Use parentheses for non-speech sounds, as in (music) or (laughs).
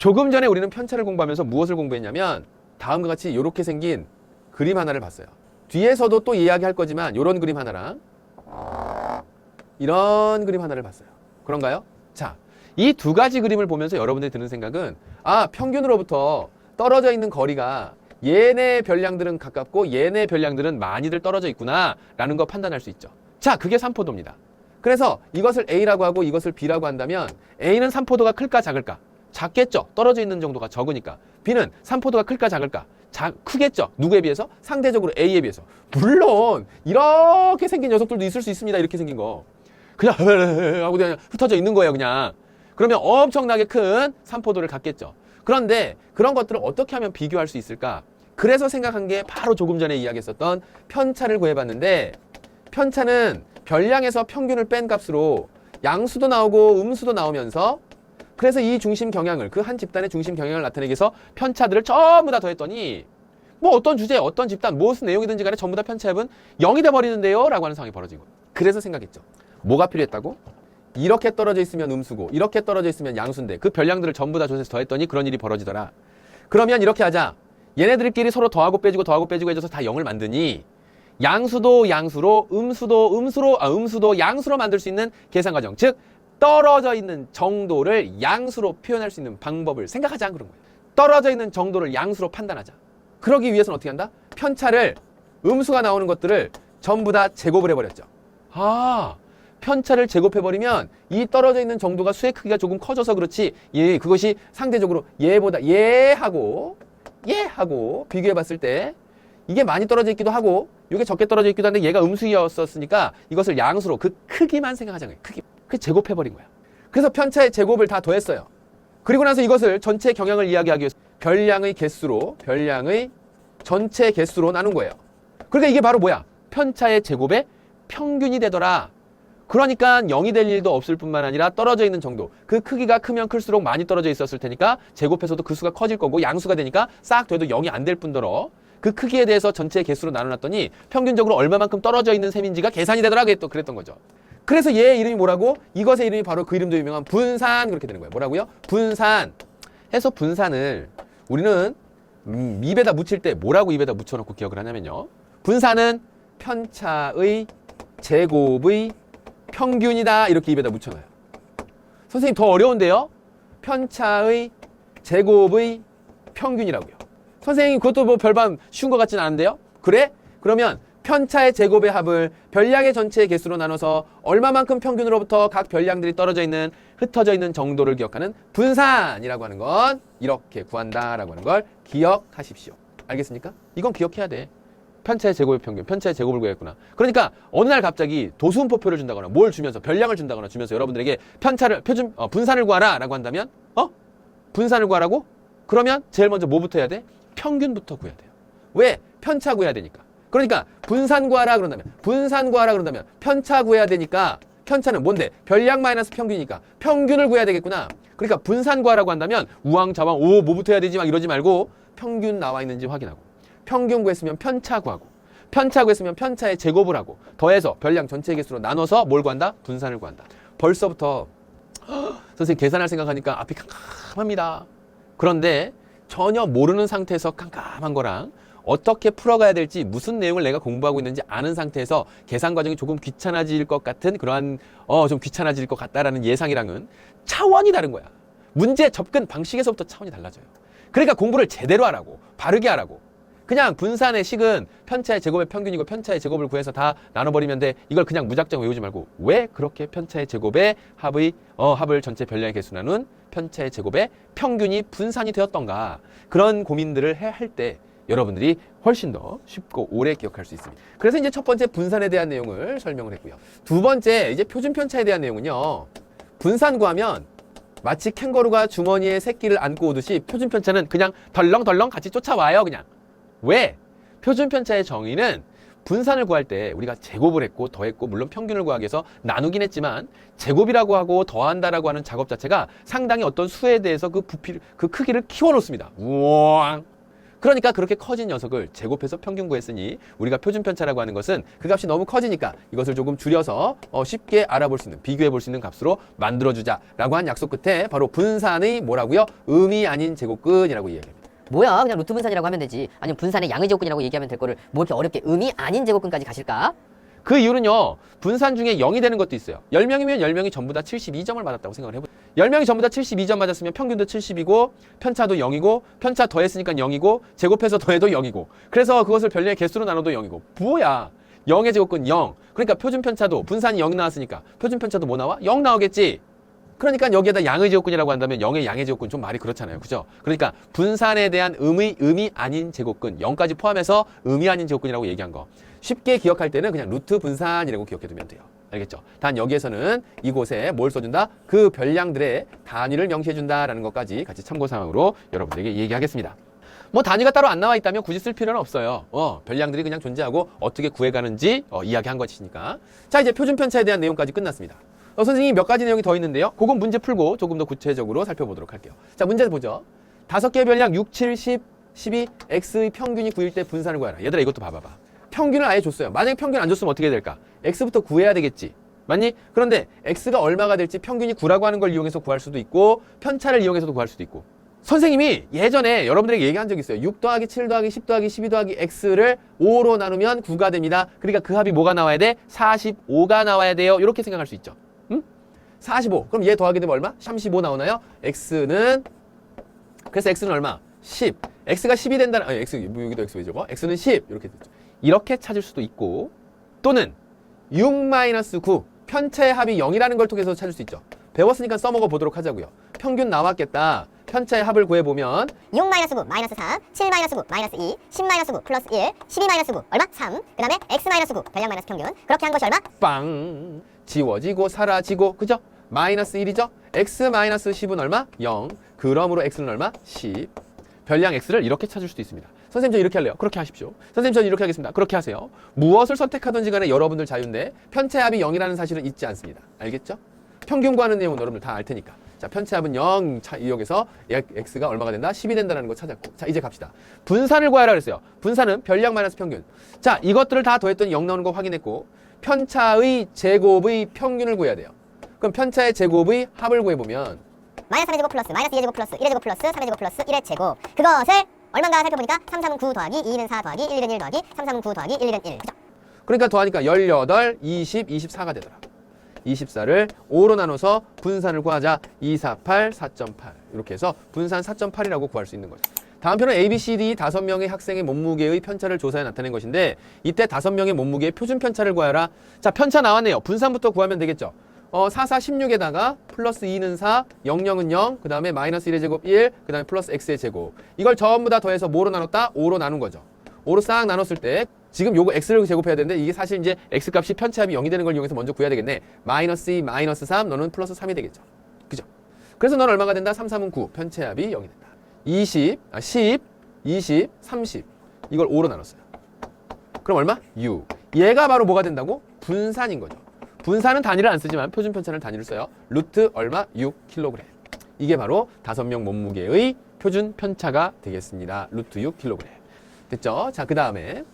조금 전에 우리는 편차를 공부하면서 무엇을 공부했냐면 다음과 같이 이렇게 생긴 그림 하나를 봤어요. 뒤에서도 또 이야기할 거지만 이런 그림 하나랑 이런 그림 하나를 봤어요. 그런가요? 자, 이 두 가지 그림을 보면서 여러분들이 드는 생각은 아, 평균으로부터 떨어져 있는 거리가 얘네 별량들은 가깝고 얘네 별량들은 많이들 떨어져 있구나 라는 거 판단할 수 있죠. 자, 그게 삼포도입니다. 그래서 이것을 A라고 하고 이것을 B라고 한다면 A는 삼포도가 클까 작을까? 작겠죠. 떨어져 있는 정도가 적으니까. B는 삼포도가 클까 작을까? 작, 크겠죠. 누구에 비해서? 상대적으로 A에 비해서. 물론 이렇게 생긴 녀석들도 있을 수 있습니다. 이렇게 생긴 거. 그냥 (laughs) 하고 그냥 흩어져 있는 거예요, 그냥. 그러면 엄청나게 큰 삼포도를 갖겠죠. 그런데 그런 것들을 어떻게 하면 비교할 수 있을까? 그래서 생각한 게 바로 조금 전에 이야기했었던 편차를 구해봤는데 편차는 별량에서 평균을 뺀 값으로 양수도 나오고 음수도 나오면서 그래서 이 중심 경향을 그 한 집단의 중심 경향을 나타내기 위해서 편차들을 전부 다 더했더니 뭐 어떤 주제, 어떤 집단, 무슨 내용이든지 간에 전부 다 편차합은 0이 돼버리는데요? 라고 하는 상황이 벌어지고 그래서 생각했죠. 뭐가 필요했다고? 이렇게 떨어져 있으면 음수고 이렇게 떨어져 있으면 양수인데 그 별량들을 전부 다 조사해서 더했더니 그런 일이 벌어지더라. 그러면 이렇게 하자. 얘네들끼리 서로 더하고 빼주고 더하고 빼주고 해줘서 다 0을 만드니 양수도 양수로 음수도 음수로 아 음수도 양수로 만들 수 있는 계산 과정 즉 떨어져 있는 정도를 양수로 표현할 수 있는 방법을 생각하자 그런 거예요. 떨어져 있는 정도를 양수로 판단하자. 그러기 위해서는 어떻게 한다? 편차를 음수가 나오는 것들을 전부 다 제곱을 해버렸죠. 아 편차를 제곱해버리면 이 떨어져 있는 정도가 수의 크기가 조금 커져서 그렇지 예 그것이 상대적으로 얘보다 얘하고 얘하고 비교해봤을 때 이게 많이 떨어져 있기도 하고 이게 적게 떨어져 있기도 한데 얘가 음수였었으니까 이것을 양수로 그 크기만 생각하자는 거예요. 크기. 그 제곱해버린 거야. 그래서 편차의 제곱을 다 더했어요. 그리고 나서 이것을 전체 경향을 이야기하기 위해서 별량의 개수로 별량의 전체 개수로 나눈 거예요. 그러니까 이게 바로 뭐야? 편차의 제곱의 평균이 되더라. 그러니까 0이 될 일도 없을 뿐만 아니라 떨어져 있는 정도. 그 크기가 크면 클수록 많이 떨어져 있었을 테니까 제곱해서도 그 수가 커질 거고 양수가 되니까 싹 돼도 0이 안 될 뿐더러 그 크기에 대해서 전체 개수로 나눠놨더니 평균적으로 얼마만큼 떨어져 있는 셈인지가 계산이 되더라 또 그랬던 거죠. 그래서 얘 이름이 뭐라고? 이것의 이름이 바로 그 이름도 유명한 분산 그렇게 되는 거예요. 뭐라고요? 분산. 해서 분산을 우리는 음, 입에다 묻힐 때 뭐라고 입에다 묻혀놓고 기억을 하냐면요. 분산은 편차의 제곱의 평균이다 이렇게 입에다 묻혀놔요. 선생님 더 어려운데요? 편차의 제곱의 평균이라고요. 선생님 그것도 뭐 별반 쉬운 것 같지는 않은데요? 그래? 그러면 편차의 제곱의 합을 별량의 전체의 개수로 나눠서 얼마만큼 평균으로부터 각 별량들이 떨어져 있는 흩어져 있는 정도를 기억하는 분산이라고 하는 건 이렇게 구한다라고 하는 걸 기억하십시오. 알겠습니까? 이건 기억해야 돼. 편차의 제곱의 평균, 편차의 제곱을 구했구나. 그러니까 어느 날 갑자기 도수음표표를 준다거나 뭘 주면서 별량을 준다거나 주면서 여러분들에게 편차를 표준 어, 분산을 구하라라고 한다면 어? 분산을 구하라고? 그러면 제일 먼저 뭐부터 해야 돼? 평균부터 구해야 돼요. 왜? 편차 구해야 되니까. 그러니까 분산 구하라 그런다면 분산 구하라 그런다면 편차 구해야 되니까 편차는 뭔데? 별량 마이너스 평균이니까 평균을 구해야 되겠구나. 그러니까 분산 구하라고 한다면 우왕좌왕 오 뭐부터 해야 되지 막 이러지 말고 평균 나와 있는지 확인하고 평균 구했으면 편차 구하고 편차 구했으면 편차의 제곱을 하고 더해서 별량 전체 개수로 나눠서 뭘 구한다? 분산을 구한다. 벌써부터 (gasps) 선생님 계산할 생각하니까 앞이 캄캄합니다. 그런데 전혀 모르는 상태에서 깜깜한 거랑 어떻게 풀어가야 될지 무슨 내용을 내가 공부하고 있는지 아는 상태에서 계산 과정이 조금 귀찮아질 것 같은 그러한 어 좀 귀찮아질 것 같다라는 예상이랑은 차원이 다른 거야. 문제 접근 방식에서부터 차원이 달라져요. 그러니까 공부를 제대로 하라고 바르게 하라고. 그냥 분산의 식은 편차의 제곱의 평균이고 편차의 제곱을 구해서 다 나눠버리면 돼. 이걸 그냥 무작정 외우지 말고 왜 그렇게 편차의 제곱의 합의 어 합을 전체 별량의 개수 나눈 편차의 제곱의 평균이 분산이 되었던가 그런 고민들을 해할때 여러분들이 훨씬 더 쉽고 오래 기억할 수 있습니다. 그래서 이제 첫 번째 분산에 대한 내용을 설명을 했고요. 두 번째 이제 표준 편차에 대한 내용은요. 분산 구하면 마치 캥거루가 주머니에 새끼를 안고 오듯이 표준 편차는 그냥 덜렁덜렁 같이 쫓아와요, 그냥. 왜? 표준 편차의 정의는 분산을 구할 때 우리가 제곱을 했고 더했고 물론 평균을 구하기 위해서 나누긴 했지만 제곱이라고 하고 더한다라고 하는 작업 자체가 상당히 어떤 수에 대해서 그 부피 그 크기를 키워 놓습니다. 우왕. 그러니까 그렇게 커진 녀석을 제곱해서 평균 구했으니 우리가 표준 편차라고 하는 것은 그 값이 너무 커지니까 이것을 조금 줄여서 어, 쉽게 알아볼 수 있는 비교해 볼 수 있는 값으로 만들어 주자라고 한 약속 끝에 바로 분산의 뭐라고요? 의미 아닌 제곱근이라고 이야기합니다. 뭐야 그냥 루트 분산이라고 하면 되지 아니면 분산의 양의 제곱근이라고 얘기하면 될 거를 뭐 이렇게 어렵게 의미 아닌 제곱근까지 가실까? 그 이유는요. 분산 중에 0이 되는 것도 있어요. 10명이면 10명이 전부 다 72점을 맞았다고 생각을 해보세요. 10명이 전부 다 72점 맞았으면 평균도 70이고 편차도 0이고 편차 더했으니까 0이고 제곱해서 더해도 0이고 그래서 그것을 별량의 개수로 나눠도 0이고 뭐야 0의 제곱근 0 그러니까 표준 편차도 분산이 0 나왔으니까 표준 편차도 뭐 나와? 0 나오겠지 그러니까 여기에다 양의 제곱근이라고 한다면 0의 양의 제곱근 좀 말이 그렇잖아요. 그죠? 그러니까 분산에 대한 의미, 의미 아닌 제곱근 0까지 포함해서 의미 아닌 제곱근이라고 얘기한 거. 쉽게 기억할 때는 그냥 루트 분산이라고 기억해 두면 돼요. 알겠죠? 단 여기에서는 이곳에 뭘 써준다? 그 별량들의 단위를 명시해 준다라는 것까지 같이 참고사항으로 여러분들에게 얘기하겠습니다. 뭐 단위가 따로 안 나와 있다면 굳이 쓸 필요는 없어요. 어, 별량들이 그냥 존재하고 어떻게 구해가는지 어, 이야기한 것이니까. 자, 이제 표준 편차에 대한 내용까지 끝났습니다. 어, 선생님이 몇 가지 내용이 더 있는데요. 그건 문제 풀고 조금 더 구체적으로 살펴보도록 할게요. 자, 문제 보죠. 다섯 개의 별량 6, 7, 10, 12, x의 평균이 9일 때 분산을 구하라. 얘들아 이것도 봐봐봐. 평균을 아예 줬어요. 만약에 평균 안 줬으면 어떻게 될까? x부터 구해야 되겠지. 맞니? 그런데 x가 얼마가 될지 평균이 9라고 하는 걸 이용해서 구할 수도 있고 편차를 이용해서도 구할 수도 있고 선생님이 예전에 여러분들에게 얘기한 적이 있어요. 6 더하기 7 더하기 10 더하기 12 더하기 x를 5로 나누면 9가 됩니다. 그러니까 그 합이 뭐가 나와야 돼? 45가 나와야 돼요. 이렇게 생각할 수 있죠. 응? 45. 그럼 얘 더하게 되면 얼마? 35 나오나요? x는 그래서 x는 얼마? 10. x가 10이 된다는 아니 x 뭐 여기도 x 왜 적어? x는 10 이렇게 되죠. 이렇게 찾을 수도 있고 또는 6-9 편차의 합이 0이라는 걸 통해서 찾을 수 있죠. 배웠으니까 써먹어 보도록 하자고요. 평균 나왔겠다. 편차의 합을 구해보면 6 마이너스 9 마이너스 3, 7 마이너스 9 마이너스 2, 10 마이너스 9 플러스 1, 12 마이너스 9 얼마? 3. 그 다음에 x 마이너스 9 별량 마이너스 평균. 그렇게 한 것이 얼마? 빵 지워지고 사라지고 그죠? 마이너스 1이죠? x 마이너스 10은 얼마? 0 그러므로 x는 얼마? 10 별량 x를 이렇게 찾을 수도 있습니다 선생님 저 이렇게 할래요. 그렇게 하십시오. 선생님 저 이렇게 하겠습니다. 그렇게 하세요. 무엇을 선택하든지 간에 여러분들 자유인데 편차합이 0이라는 사실은 잊지 않습니다. 알겠죠? 평균 구하는 내용은 여러분들 다 알 테니까. 자 편차합은 0 차, 이용해서 x가 얼마가 된다? 10이 된다는 거 찾았고. 자 이제 갑시다. 분산을 구하라 그랬어요. 분산은 별량 마이너스 평균. 자 이것들을 다 더했더니 0 나오는 거 확인했고 편차의 제곱의 평균을 구해야 돼요. 그럼 편차의 제곱의 합을 구해 보면 마이너스 3의 제곱 플러스 마이너스 2의 제곱 플러스 1의 제곱 플러스 3의 제곱 플러스 1의 제곱. 그것을 얼마인가 살펴보니까 3, 3은 9 더하기 2는 4 더하기 1, 1은 1 더하기 3, 3은 9 더하기 1, 1은 1. 그죠? 그러니까 더하니까 18, 20, 24가 되더라. 24를 5로 나눠서 분산을 구하자. 2, 4, 8, 4.8 이렇게 해서 분산 4.8이라고 구할 수 있는 거죠. 다음 표는 A, B, C, D 다섯 명의 학생의 몸무게의 편차를 조사해 나타낸 것인데 이때 다섯 명의 몸무게의 표준 편차를 구하라. 자 편차 나왔네요. 분산부터 구하면 되겠죠 어, 4, 4, 16에다가 플러스 2는 4, 0, 0은 0, 그 다음에 마이너스 1의 제곱 1, 그 다음에 플러스 x의 제곱. 이걸 전부 다 더해서 뭐로 나눴다? 5로 나눈 거죠. 5로 싹 나눴을 때 지금 요거 x를 제곱해야 되는데 이게 사실 이제 x 값이 편차합이 0이 되는 걸 이용해서 먼저 구해야 되겠네. 마이너스 2, 마이너스 3, 너는 플러스 3이 되겠죠. 그죠? 그래서 넌 얼마가 된다? 3, 3은 9, 편차합이 0이 된다. 20, 아, 10, 20, 30. 이걸 5로 나눴어요. 그럼 얼마? 6. 얘가 바로 뭐가 된다고? 분산인 거죠. 분산은 단위를 안 쓰지만 표준 편차는 단위를 써요. 루트 얼마? 6kg. 이게 바로 다섯 명 몸무게의 표준 편차가 되겠습니다. 루트 6kg. 됐죠? 자, 그 다음에